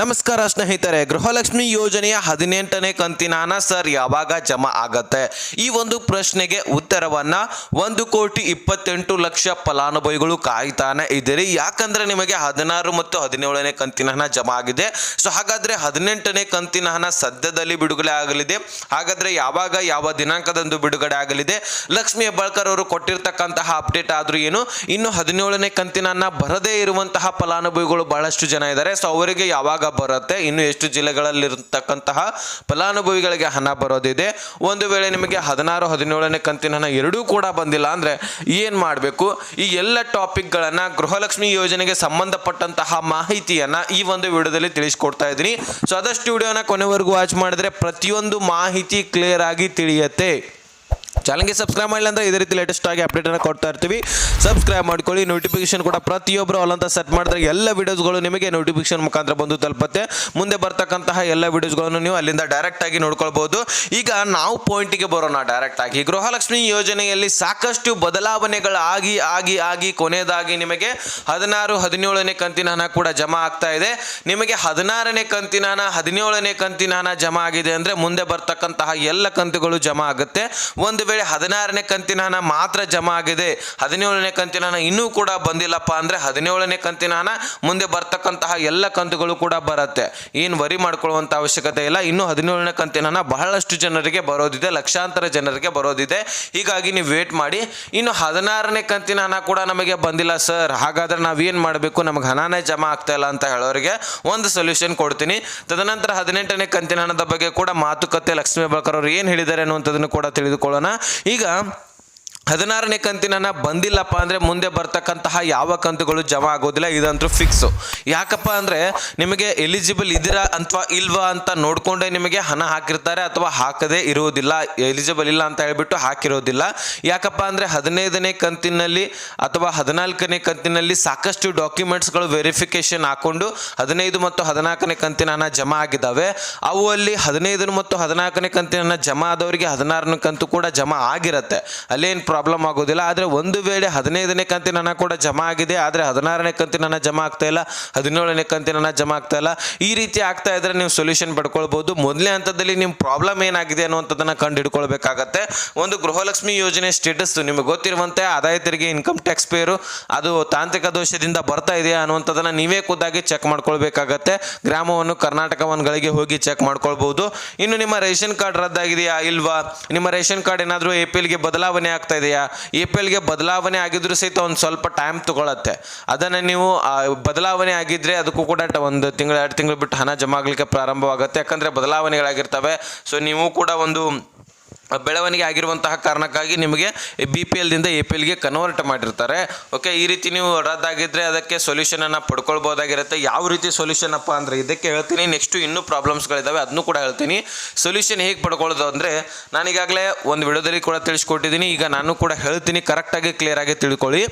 ನಮಸ್ಕಾರ ಸ್ನೇಹಿತರೆ, ಗೃಹಲಕ್ಷ್ಮಿ ಯೋಜನೆಯ ಹದಿನೆಂಟನೇ ಕಂತಿನ ಹಣ ಸರ್ ಯಾವಾಗ ಜಮಾ ಆಗತ್ತೆ? ಈ ಒಂದು ಪ್ರಶ್ನೆಗೆ ಉತ್ತರವನ್ನ ಒಂದು ಕೋಟಿ ಇಪ್ಪತ್ತೆಂಟು ಲಕ್ಷ ಫಲಾನುಭವಿಗಳು ಕಾಯ್ತಾನೆ ಇದ್ದೀರಿ. ಯಾಕಂದ್ರೆ ನಿಮಗೆ ಹದಿನಾರು ಮತ್ತು ಹದಿನೇಳನೇ ಕಂತಿನ ಹಣ ಜಮಾ ಆಗಿದೆ. ಸೊ ಹಾಗಾದ್ರೆ ಹದಿನೆಂಟನೇ ಕಂತಿನ ಹಣ ಸದ್ಯದಲ್ಲಿ ಬಿಡುಗಡೆ ಆಗಲಿದೆ. ಹಾಗಾದ್ರೆ ಯಾವಾಗ ಯಾವ ದಿನಾಂಕದಂದು ಬಿಡುಗಡೆ ಆಗಲಿದೆ? ಲಕ್ಷ್ಮಿ ಹೆಬ್ಬಾಳ್ಕರ್ ಅವರು ಕೊಟ್ಟಿರ್ತಕ್ಕಂತಹ ಅಪ್ಡೇಟ್ ಆದ್ರೂ ಏನು? ಇನ್ನು ಹದಿನೇಳನೇ ಕಂತಿನ ಹಣ ಬರದೇ ಇರುವಂತಹ ಫಲಾನುಭವಿಗಳು ಬಹಳಷ್ಟು ಜನ ಇದ್ದಾರೆ. ಸೊ ಅವರಿಗೆ ಯಾವಾಗ ಬರುತ್ತೆ. ಇನ್ನು ಎಷ್ಟು ಜಿಲ್ಲೆಗಳಲ್ಲಿರತಕ್ಕಂತಹ ಫಲಾನುಭವಿಗಳಿಗೆ ಹಣ ಬರೋದಿದೆ. ಒಂದು ವೇಳೆ ನಿಮಗೆ ಹದಿನಾರು, ಹದಿನೇಳನೇ ಕಂತಿನ ಹಣ ಎರಡೂ ಕೂಡ ಬಂದಿಲ್ಲ ಅಂದ್ರೆ ಏನು ಮಾಡಬೇಕು? ಈ ಎಲ್ಲ ಟಾಪಿಕ್ಗಳನ್ನು ಗೃಹಲಕ್ಷ್ಮಿ ಯೋಜನೆಗೆ ಸಂಬಂಧಪಟ್ಟಂತಹ ಮಾಹಿತಿಯನ್ನ ಈ ಒಂದು ವಿಡಿಯೋದಲ್ಲಿ ತಿಳಿಸ್ಕೊಡ್ತಾ ಇದ್ದೀನಿ. ಸೊ ಅದಷ್ಟು ವಿಡಿಯೋನ ಕೊನೆವರೆಗೂ ವಾಚ್ ಮಾಡಿದ್ರೆ ಪ್ರತಿಯೊಂದು ಮಾಹಿತಿ ಕ್ಲಿಯರ್ ಆಗಿ ತಿಳಿಯುತ್ತೆ. ಚಾನಲ್ಗೆ ಸಬ್ಸ್ಕ್ರೈಬ್ ಮಾಡಿಲ್ಲ ಇದೇ ರೀತಿ ಲೇಟೆಸ್ಟ್ ಆಗಿ ಅಪ್ಡೇಟ್ ಅನ್ನು ಕೊಡ್ತಾ ಇರ್ತೀವಿ. ಸಬ್ಸ್ಕ್ರೈಬ್ ಮಾಡ್ಕೊಳ್ಳಿ ನೋಟಿಫಿಕೇಶನ್ ಕೂಡ ಪ್ರತಿಯೊಬ್ಬರು ಅಲ್ಲಂತ ಸೆಟ್ ಮಾಡಿದ್ರೆ ಎಲ್ಲ ವಿಡಿಯೋಸ್ಗಳು ನಿಮಗೆ ನೋಟಿಫಿಕೇಶನ್ ಮುಖಾಂತರ ಬಂದು ತಲುಪುತ್ತೆ. ಮುಂದೆ ಬರ್ತಕ್ಕಂತಹ ಎಲ್ಲ ವಿಡಿಯೋಸ್ಗಳನ್ನು ನೀವು ಅಲ್ಲಿಂದ ಡೈರೆಕ್ಟ್ ಆಗಿ ನೋಡ್ಕೊಳ್ಬಹುದು. ಈಗ ನಾವು ಪಾಯಿಂಟಿಗೆ ಬರೋಣ ಡೈರೆಕ್ಟ್ ಆಗಿ. ಗೃಹಲಕ್ಷ್ಮಿ ಯೋಜನೆಯಲ್ಲಿ ಸಾಕಷ್ಟು ಬದಲಾವಣೆಗಳಾಗಿ ಆಗಿ ಆಗಿ ಕೊನೆಯದಾಗಿ ನಿಮಗೆ ಹದಿನಾರು, ಹದಿನೇಳನೇ ಕಂತಿನ ಹಣ ಕೂಡ ಜಮಾ ಆಗ್ತಾ ಇದೆ. ನಿಮಗೆ ಹದಿನಾರನೇ ಕಂತಿನ ಹಣ, ಹದಿನೇಳನೇ ಕಂತಿನ ಹಣ ಜಮಾ ಆಗಿದೆ ಅಂದ್ರೆ ಮುಂದೆ ಬರ್ತಕ್ಕಂತಹ ಎಲ್ಲ ಕಂತುಗಳು ಜಮಾ ಆಗುತ್ತೆ. ಒಂದು ವೇಳೆ ಹದಿನಾರನೇ ಕಂತಿನ ಹಣ ಮಾತ್ರ ಜಮಾ ಆಗಿದೆ. ಹದಿನೇಳನೇ ಕಂತಿನ ಹಣ ಇನ್ನೂ ಕೂಡ ಬಂದಿಲ್ಲಪ್ಪ ಅಂದರೆ ಹದಿನೇಳನೇ ಕಂತಿನ ಹಣ ಮುಂದೆ ಬರ್ತಕ್ಕಂತಹ ಎಲ್ಲ ಕಂತುಗಳು ಕೂಡ ಬರುತ್ತೆ. ಏನು ವರಿ ಮಾಡ್ಕೊಳ್ಳುವಂಥ ಅವಶ್ಯಕತೆ ಇಲ್ಲ. ಇನ್ನು ಹದಿನೇಳನೇ ಕಂತಿನ ಹಣ ಬಹಳಷ್ಟು ಜನರಿಗೆ ಬರೋದಿದೆ. ಲಕ್ಷಾಂತರ ಜನರಿಗೆ ಬರೋದಿದೆ. ಹೀಗಾಗಿ ನೀವು ವೇಟ್ ಮಾಡಿ. ಇನ್ನು ಹದಿನಾರನೇ ಕಂತಿನ ಹಣ ಕೂಡ ನಮಗೆ ಬಂದಿಲ್ಲ ಸರ್ ಹಾಗಾದ್ರೆ ನಾವೇನು ಮಾಡಬೇಕು? ನಮಗೆ ಹಣನೇ ಜಮಾ ಆಗ್ತಾ ಇಲ್ಲ ಅಂತ ಹೇಳೋರಿಗೆ ಒಂದು ಸೊಲ್ಯೂಷನ್ ಕೊಡ್ತೀನಿ. ತದನಂತರ ಹದಿನೆಂಟನೇ ಕಂತಿನ ಹಣದ ಬಗ್ಗೆ ಕೂಡ ಮಾತುಕತೆ ಲಕ್ಷ್ಮೀ ಬಳಕರ್ ಅವರು ಏನು ಹೇಳಿದ್ದಾರೆ ಅನ್ನುವಂಥದ್ದನ್ನು ಕೂಡ ತಿಳಿದುಕೊಳ್ಳೋಣ. ಈಗ ಹದಿನಾರನೇ ಕಂತಿನ ಬಂದಿಲ್ಲಪ್ಪ ಅಂದರೆ ಮುಂದೆ ಬರ್ತಕ್ಕಂತಹ ಯಾವ ಕಂತುಗಳು ಜಮಾ ಆಗೋದಿಲ್ಲ, ಇದಂತೂ ಫಿಕ್ಸು ಯಾಕಪ್ಪ ಅಂದರೆ ನಿಮಗೆ ಎಲಿಜಿಬಲ್ ಇದ್ದೀರಾ ಅಥವಾ ಇಲ್ವಾ ಅಂತ ನೋಡಿಕೊಂಡೇ ನಿಮಗೆ ಹಣ ಹಾಕಿರ್ತಾರೆ ಅಥವಾ ಹಾಕದೇ ಇರುವುದಿಲ್ಲ ಎಲಿಜಿಬಲ್ ಇಲ್ಲ ಅಂತ ಹೇಳಿಬಿಟ್ಟು ಹಾಕಿರೋದಿಲ್ಲ. ಯಾಕಪ್ಪ ಅಂದರೆ ಹದಿನೈದನೇ ಕಂತಿನಲ್ಲಿ ಅಥವಾ ಹದಿನಾಲ್ಕನೇ ಕಂತಿನಲ್ಲಿ ಸಾಕಷ್ಟು ಡಾಕ್ಯುಮೆಂಟ್ಸ್ಗಳು ವೆರಿಫಿಕೇಶನ್ ಹಾಕೊಂಡು ಹದಿನೈದು ಮತ್ತು ಹದಿನಾಲ್ಕನೇ ಕಂತಿನ ಹಣ ಜಮಾ ಆಗಿದ್ದಾವೆ. ಅವು ಅಲ್ಲಿ ಹದಿನೈದು ಮತ್ತು ಹದಿನಾಲ್ಕನೇ ಕಂತಿನ ಜಮಾ ಆದವರಿಗೆ ಹದಿನಾರನೇ ಕಂತು ಕೂಡ ಜಮಾ ಆಗಿರುತ್ತೆ. ಅಲ್ಲೇನು ಪ್ರಾಬ್ಲಮ್ ಆಗೋದಿಲ್ಲ. ಆದರೆ ಒಂದು ವೇಳೆ ಹದಿನೈದನೇ ಕಂತಿನ ಹಣ ಕೂಡ ಜಮಾ ಆಗಿದೆ, ಆದರೆ ಹದಿನಾರನೇ ಕಂತಿನ ಹಣ ಜಮಾ ಆಗ್ತಾ ಇಲ್ಲ, ಹದಿನೇಳನೇ ಕಂತಿನ ಹಣ ಜಮಾ ಆಗ್ತಾ ಇಲ್ಲ, ಈ ರೀತಿ ಆಗ್ತಾ ಇದ್ರೆ ನೀವು ಸೊಲ್ಯೂಷನ್ ಪಡ್ಕೊಳ್ಬೋದು. ಮೊದಲನೇ ಹಂತದಲ್ಲಿ ನಿಮ್ಮ ಪ್ರಾಬ್ಲಮ್ ಏನಾಗಿದೆ ಅನ್ನುವಂಥದ್ದನ್ನು ಕಂಡು ಹಿಡ್ಕೊಳ್ಬೇಕಾಗತ್ತೆ ಒಂದು ಗೃಹಲಕ್ಷ್ಮಿ ಯೋಜನೆ ಸ್ಟೇಟಸ್ ನಿಮಗೆ ಗೊತ್ತಿರುವಂತೆ, ಆದಾಯ ತೆರಿಗೆ ಇನ್ಕಮ್ ಟ್ಯಾಕ್ಸ್ ಪೇರು ಅದು ತಾಂತ್ರಿಕ ದೋಷದಿಂದ ಬರ್ತಾ ಇದೆಯಾ ಅನ್ನುವಂಥದ್ದನ್ನು ನೀವೇ ಖುದ್ದಾಗಿ ಚೆಕ್ ಮಾಡ್ಕೊಳ್ಬೇಕಾಗತ್ತೆ. ಗ್ರಾಮವನ್ನು ಕರ್ನಾಟಕವನ್ಗಳಿಗೆ ಹೋಗಿ ಚೆಕ್ ಮಾಡ್ಕೊಳ್ಬಹುದು ಇನ್ನು ನಿಮ್ಮ ರೇಷನ್ ಕಾರ್ಡ್ ರದ್ದಾಗಿದೆಯಾ ಇಲ್ವಾ? ನಿಮ್ಮ ರೇಷನ್ ಕಾರ್ಡ್ ಏನಾದರೂ ಎ ಪಿ ಎಲ್ಗೆ ಬದಲಾವಣೆ ಆಗ್ತಾ ಇದೆಯಾ? ಎ ಪಿ ಎಲ್ಗೆ ಬದಲಾವಣೆ ಆಗಿದ್ರು ಸಹಿತ ಒಂದು ಸ್ವಲ್ಪ ಟೈಮ್ ತಗೊಳತ್ತೆ. ಅದನ್ನು ನೀವು ಬದಲಾವಣೆ ಆಗಿದ್ರೆ ಅದಕ್ಕೂ ಕೂಡ ಒಂದು ತಿಂಗಳು, ಎರಡು ತಿಂಗಳು ಬಿಟ್ಟು ಹಣ ಜಮಾ ಆಗಲಿಕ್ಕೆ ಪ್ರಾರಂಭವಾಗುತ್ತೆ. ಯಾಕಂದರೆ ಬದಲಾವಣೆಗಳಾಗಿರ್ತವೆ. ಸೊ ನೀವು ಕೂಡ ಒಂದು ಬೆಳವಣಿಗೆ ಆಗಿರುವಂತಹ ಕಾರಣಕ್ಕಾಗಿ ನಿಮಗೆ ಬಿ ಪಿ ಎಲ್ದಿಂದ ಎ ಪಿ ಎಲ್ಗೆ ಕನ್ವರ್ಟ್ ಮಾಡಿರ್ತಾರೆ. ಓಕೆ ಈ ರೀತಿ ನೀವು ರದ್ದಾಗಿದ್ದರೆ ಅದಕ್ಕೆ ಸೊಲ್ಯೂಷನನ್ನು ಪಡ್ಕೊಳ್ಬೋದಾಗಿರುತ್ತೆ. ಯಾವ ರೀತಿ ಸೊಲ್ಯೂಷನ್ ಅಪ್ಪ ಅಂದರೆ ಇದಕ್ಕೆ ಹೇಳ್ತೀನಿ. ನೆಕ್ಸ್ಟು ಇನ್ನೂ ಪ್ರಾಬ್ಲಮ್ಸ್ಗಳಿದ್ದಾವೆ ಅದನ್ನು ಕೂಡ ಹೇಳ್ತೀನಿ. ಸೊಲ್ಯೂಷನ್ ಹೇಗೆ ಪಡ್ಕೊಳ್ಳೋದು ಅಂದರೆ ನಾನೀಗಾಗಲೇ ಒಂದು ವಿಡಿಯೋದಲ್ಲಿ ಕೂಡ ತಿಳಿಸ್ಕೊಟ್ಟಿದ್ದೀನಿ. ಈಗ ನಾನು ಕೂಡ ಹೇಳ್ತೀನಿ. ಕರೆಕ್ಟಾಗಿ ಕ್ಲಿಯರಾಗಿ ತಿಳ್ಕೊಳ್ಳಿ.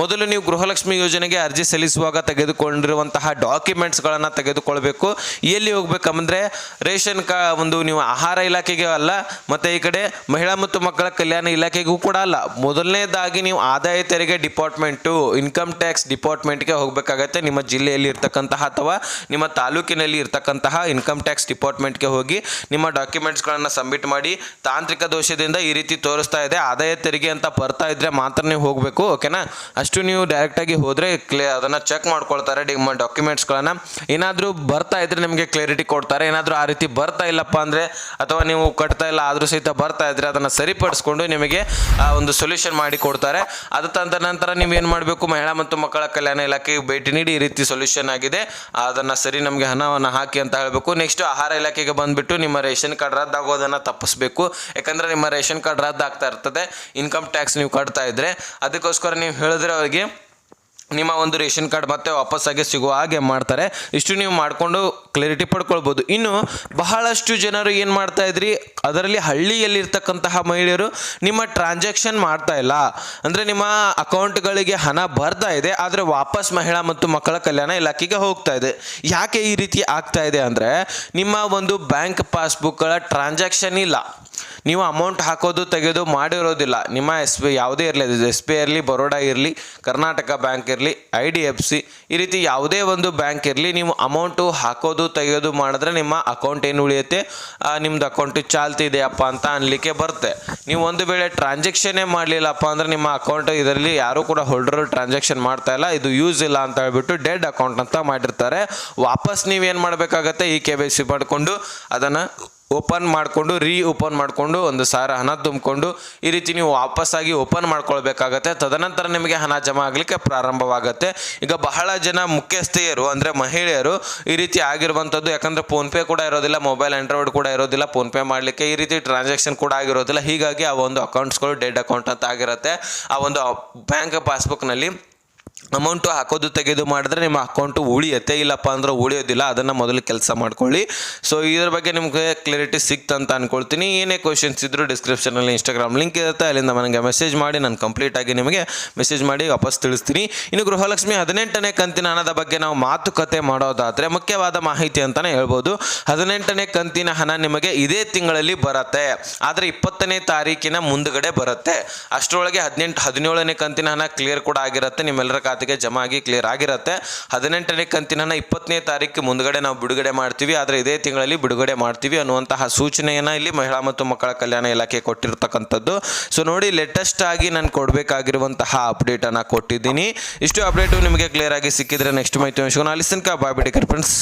ಮೊದಲು ನೀವು ಗೃಹಲಕ್ಷ್ಮಿ ಯೋಜನೆಗೆ ಅರ್ಜಿ ಸಲ್ಲಿಸುವಾಗ ತೆಗೆದುಕೊಂಡಿರುವಂತಹ ಡಾಕ್ಯುಮೆಂಟ್ಸ್ಗಳನ್ನು ತೆಗೆದುಕೊಳ್ಬೇಕು. ಎಲ್ಲಿ ಹೋಗ್ಬೇಕಂದ್ರೆ ರೇಷನ್ ಕಾ ಒಂದು ನೀವು ಆಹಾರ ಇಲಾಖೆಗೆ ಅಲ್ಲ, ಮತ್ತು ಈ ಕಡೆ ಮಹಿಳಾ ಮತ್ತು ಮಕ್ಕಳ ಕಲ್ಯಾಣ ಇಲಾಖೆಗೂ ಕೂಡ ಅಲ್ಲ. ಮೊದಲನೇದಾಗಿ ನೀವು ಆದಾಯ ತೆರಿಗೆ ಡಿಪಾರ್ಟ್ಮೆಂಟು, ಇನ್ಕಮ್ ಟ್ಯಾಕ್ಸ್ ಡಿಪಾರ್ಟ್ಮೆಂಟ್ಗೆ ಹೋಗಬೇಕಾಗತ್ತೆ. ನಿಮ್ಮ ಜಿಲ್ಲೆಯಲ್ಲಿ ಇರ್ತಕ್ಕಂತಹ ಅಥವಾ ನಿಮ್ಮ ತಾಲೂಕಿನಲ್ಲಿ ಇರ್ತಕ್ಕಂತಹ ಇನ್ಕಮ್ ಟ್ಯಾಕ್ಸ್ ಡಿಪಾರ್ಟ್ಮೆಂಟ್ಗೆ ಹೋಗಿ ನಿಮ್ಮ ಡಾಕ್ಯುಮೆಂಟ್ಸ್ಗಳನ್ನು ಸಬ್ಮಿಟ್ ಮಾಡಿ ತಾಂತ್ರಿಕ ದೋಷದಿಂದ ಈ ರೀತಿ ತೋರಿಸ್ತಾ ಇದೆ. ಆದಾಯ ತೆರಿಗೆ ಅಂತ ಬರ್ತಾ ಇದ್ರೆ ಮಾತ್ರ ನೀವು ಹೋಗಬೇಕು, ಓಕೆನಾ? ಅಷ್ಟು ನೀವು ಡೈರೆಕ್ಟಾಗಿ ಹೋದರೆ ಕ್ಲಿಯರ್ ಅದನ್ನು ಚೆಕ್ ಮಾಡ್ಕೊಳ್ತಾರೆ. ನಿಮ್ಮ ಡಾಕ್ಯುಮೆಂಟ್ಸ್ಗಳನ್ನು. ಏನಾದರೂ ಬರ್ತಾ ಇದ್ರೆ ನಿಮಗೆ ಕ್ಲಾರಿಟಿ ಕೊಡ್ತಾರೆ. ಏನಾದರೂ ಆ ರೀತಿ ಬರ್ತಾ ಇಲ್ಲಪ್ಪ ಅಂದರೆ ಅಥವಾ ನೀವು ಕಟ್ತಾ ಇಲ್ಲ ಆದರೂ ಸಹಿತ ಬರ್ತಾ ಇದ್ರೆ ಅದನ್ನು ಸರಿಪಡಿಸ್ಕೊಂಡು ನಿಮಗೆ, ಆ, ಒಂದು ಸೊಲ್ಯೂಷನ್ ಮಾಡಿ ಕೊಡ್ತಾರೆ. ಅದು ತಂದ ನಂತರ ನೀವೇನು ಮಾಡಬೇಕು? ಮಹಿಳಾ ಮತ್ತು ಮಕ್ಕಳ ಕಲ್ಯಾಣ ಇಲಾಖೆಗೆ ಭೇಟಿ ನೀಡಿ ಈ ರೀತಿ ಸೊಲ್ಯೂಷನ್ ಆಗಿದೆ. ಅದನ್ನು ಸರಿ ನಮಗೆ ಹಣವನ್ನು ಹಾಕಿ ಅಂತ ಹೇಳಬೇಕು. ನೆಕ್ಸ್ಟ್ ಆಹಾರ ಇಲಾಖೆಗೆ ಬಂದುಬಿಟ್ಟು ನಿಮ್ಮ ರೇಷನ್ ಕಾರ್ಡ್ ರದ್ದಾಗೋದನ್ನು ತಪ್ಪಿಸ್ಬೇಕು. ಯಾಕಂದರೆ ನಿಮ್ಮ ರೇಷನ್ ಕಾರ್ಡ್ ರದ್ದಾಗ್ತಾ ಇರ್ತದೆ. ಇನ್ಕಮ್ ಟ್ಯಾಕ್ಸ್ ನೀವು ಕಟ್ತಾ ಇದ್ರೆ ಅದಕ್ಕೋಸ್ಕರ ನೀವು ಹೇಳಿದ್ರೆ ಅವರಿಗೆ, ನಿಮ್ಮ ಒಂದು ರೇಷನ್ ಕಾರ್ಡ್ ಮತ್ತೆ ವಾಪಸ್ಸಾಗಿ ಸಿಗುವ ಹಾಗೆ ಮಾಡ್ತಾರೆ. ಇಷ್ಟು ನೀವು ಮಾಡಿಕೊಂಡು ಕ್ಲಾರಿಟಿ ಪಡ್ಕೊಳ್ಬೋದು. ಇನ್ನು ಬಹಳಷ್ಟು ಜನರು ಏನು ಮಾಡ್ತಾ ಇದ್ರಿ, ಅದರಲ್ಲಿ ಹಳ್ಳಿಯಲ್ಲಿರ್ತಕ್ಕಂತಹ ಮಹಿಳೆಯರು ನಿಮ್ಮ ಟ್ರಾನ್ಸಾಕ್ಷನ್ ಮಾಡ್ತಾ ಇಲ್ಲ. ಅಂದರೆ ನಿಮ್ಮ ಅಕೌಂಟ್ಗಳಿಗೆ ಹಣ ಬರ್ತಾ ಇದೆ, ಆದರೆ ವಾಪಸ್ ಮಹಿಳಾ ಮತ್ತು ಮಕ್ಕಳ ಕಲ್ಯಾಣ ಇಲಾಖೆಗೆ ಹೋಗ್ತಾ ಇದೆ. ಯಾಕೆ ಈ ರೀತಿ ಆಗ್ತಾ ಇದೆ ಅಂದರೆ, ನಿಮ್ಮ ಒಂದು ಬ್ಯಾಂಕ್ ಪಾಸ್ಬುಕ್ಗಳ ಟ್ರಾನ್ಸಾಕ್ಷನ್ ಇಲ್ಲ. ನೀವು ಅಮೌಂಟ್ ಹಾಕೋದು ತೆಗೆದು ಮಾಡಿರೋದಿಲ್ಲ. ನಿಮ್ಮ ಎಸ್ ಬಿ ಯಾವುದೇ ಇರಲಿ, ಅದು ಎಸ್ ಬಿ ಇರಲಿ, ಬರೋಡಾ ಇರಲಿ, ಕರ್ನಾಟಕ ಬ್ಯಾಂಕ್ ಇರಲಿ ಐ ಡಿ ಎಫ್ ಸಿ ಈ ರೀತಿ ಯಾವುದೇ ಒಂದು ಬ್ಯಾಂಕ್ ಇರಲಿ, ನೀವು ಅಮೌಂಟು ಹಾಕೋದು ಹಾಕೋದು ತೆಗೆಯೋದು ಮಾಡಿದ್ರೆ ನಿಮ್ಮ ಅಕೌಂಟ್ ಏನು ಉಳಿಯುತ್ತೆ? ನಿಮ್ದು ಅಕೌಂಟ್ ಚಾಲ್ತಿ ಇದೆಯಪ್ಪ ಅಂತ ಅನ್ಲಿಕ್ಕೆ ಬರುತ್ತೆ. ನೀವು ಒಂದು ವೇಳೆ ಟ್ರಾನ್ಸಾಕ್ಷನ್ನೇ ಮಾಡಲಿಲ್ಲಪ್ಪ ಅಂದ್ರೆ ನಿಮ್ಮ ಅಕೌಂಟ್ ಇದರಲ್ಲಿ ಯಾರು ಕೂಡ ಹೋಲ್ಡರ್ ಟ್ರಾನ್ಸಾಕ್ಷನ್ ಮಾಡ್ತಾ ಇಲ್ಲ. ಇದು ಯೂಸ್ ಇಲ್ಲ ಅಂತ ಹೇಳ್ಬಿಟ್ಟು ಡೆಡ್ ಅಕೌಂಟ್ ಅಂತ ಮಾಡಿರ್ತಾರೆ. ವಾಪಸ್ ನೀವೇನು ಮಾಡಬೇಕಾಗತ್ತೆ? ಈ ಕೆ ವೈ ಸಿ ಮಾಡಿಕೊಂಡು ಅದನ್ನು ಓಪನ್ ಮಾಡಿಕೊಂಡು ರೀ ಓಪನ್ ಮಾಡಿಕೊಂಡು, ಒಂದು ಸಾವಿರ ಹಣ ತುಂಬಿಕೊಂಡು, ಈ ರೀತಿ ನೀವು ವಾಪಸ್ಸಾಗಿ ಓಪನ್ ಮಾಡ್ಕೊಳ್ಬೇಕಾಗತ್ತೆ. ತದನಂತರ ನಿಮಗೆ ಹಣ ಜಮಾ ಆಗಲಿಕ್ಕೆ ಪ್ರಾರಂಭವಾಗುತ್ತೆ. ಈಗ ಬಹಳ ಜನ ಮುಖ್ಯಸ್ಥೆಯರು, ಅಂದರೆ ಮಹಿಳೆಯರು, ಈ ರೀತಿ ಆಗಿರುವಂಥದ್ದು, ಯಾಕಂದರೆ ಫೋನ್ಪೇ ಕೂಡ ಇರೋದಿಲ್ಲ ಮೊಬೈಲ್ ಆಂಡ್ರಾಯ್ಡ್ ಕೂಡ ಇರೋದಿಲ್ಲ ಫೋನ್ಪೇ ಮಾಡಲಿಕ್ಕೆ ಈ ರೀತಿ ಟ್ರಾನ್ಸಾಕ್ಷನ್ ಕೂಡ ಆಗಿರೋದಿಲ್ಲ. ಹೀಗಾಗಿ ಆ ಒಂದು ಅಕೌಂಟ್ಸ್ಗಳು ಡೆಡ್ ಅಕೌಂಟ್ ಅಂತ ಆಗಿರುತ್ತೆ. ಆ ಒಂದು ಬ್ಯಾಂಕ್ ಪಾಸ್ಬುಕ್ನಲ್ಲಿ ಅಮೌಂಟು ಹಾಕೋದು ತೆಗೆದು ಮಾಡಿದ್ರೆ ನಿಮ್ಮ ಅಕೌಂಟು ಉಳಿಯುತ್ತೆ, ಇಲ್ಲಪ್ಪ ಅಂದ್ರೆ ಉಳಿಯೋದಿಲ್ಲ, ಅದನ್ನು ಮೊದಲು ಕೆಲಸ ಮಾಡ್ಕೊಳ್ಳಿ. ಸೊ ಇದ್ರ ಬಗ್ಗೆ ನಿಮಗೆ ಕ್ಲಿಯರಿಟಿ ಸಿಕ್ತಂತ ಅನ್ಕೊಳ್ತೀನಿ. ಏನೇ ಕ್ವಶನ್ಸ್ ಇದ್ದರೂ ಡಿಸ್ಕ್ರಿಪ್ಷನಲ್ಲಿ ಇನ್ಸ್ಟಾಗ್ರಾಮ್ ಲಿಂಕ್ ಇರುತ್ತೆ. ಅಲ್ಲಿಂದ ನನಗೆ ಮೆಸೇಜ್ ಮಾಡಿ, ನಾನು ಕಂಪ್ಲೀಟಾಗಿ ನಿಮಗೆ ಮೆಸೇಜ್ ಮಾಡಿ ವಾಪಸ್ ತಿಳಿಸ್ತೀನಿ. ಇನ್ನು ಗೃಹಲಕ್ಷ್ಮಿ ಹದಿನೆಂಟನೇ ಕಂತಿನ ಹಣದ ಬಗ್ಗೆ ನಾವು ಮಾತುಕತೆ ಮಾಡೋದಾದರೆ ಮುಖ್ಯವಾದ ಮಾಹಿತಿ ಅಂತಲೇ ಹೇಳ್ಬೋದು. ಹದಿನೆಂಟನೇ ಕಂತಿನ ಹಣ ನಿಮಗೆ ಇದೇ ತಿಂಗಳಲ್ಲಿ ಬರುತ್ತೆ. ಆದರೆ ಇಪ್ಪತ್ತನೇ ತಾರೀಕಿನ ಮುಂದುಗಡೆ ಬರುತ್ತೆ. ಅಷ್ಟರೊಳಗೆ ಹದಿನೆಂಟು, ಹದಿನೇಳನೇ ಕಂತಿನ ಹಣ ಕ್ಲಿಯರ್ ಕೂಡ ಆಗಿರುತ್ತೆ. ನಿಮ್ಮೆಲ್ಲರ ಖಾತೆಗೆ ಜಮಾ ಆಗಿ ಕ್ಲಿಯರ್ ಆಗಿರುತ್ತೆ. ಹದಿನೆಂಟನೇ ಕಂತಿನ ಇಪ್ಪತ್ತನೇ ತಾರೀಕು ಮುಂದಗಡೆ ನಾವು ಬಿಡುಗಡೆ ಮಾಡ್ತೀವಿ. ಆದರೆ ಇದೇ ತಿಂಗಳಲ್ಲಿ ಬಿಡುಗಡೆ ಮಾಡ್ತೀವಿ ಅನ್ನುವಂತಹ ಸೂಚನೆಯನ್ನು ಇಲ್ಲಿ ಮಹಿಳಾ ಮತ್ತು ಮಕ್ಕಳ ಕಲ್ಯಾಣ ಇಲಾಖೆ ಕೊಟ್ಟಿರ್ತಕ್ಕಂಥದ್ದು. ಸೊ ನೋಡಿ ಲೇಟೆಸ್ಟ್ ಆಗಿ ನಾನು ಕೊಡಬೇಕಾಗಿರುವಂತಹ ಅಪ್ಡೇಟನ್ನು ಕೊಟ್ಟಿದ್ದೀನಿ. ಇಷ್ಟು ಅಪ್ಡೇಟು ನಿಮಗೆ ಕ್ಲಿಯರ್ ಆಗಿ ಸಿಕ್ಕಿದ್ರೆ ನೆಕ್ಸ್ಟ್ ಮಾಹಿತಿ ಅಲ್ಲಿಸನ್ಕ ಬಾಯ್ ಬಿಡಿ ಫ್ರೆಂಡ್ಸ್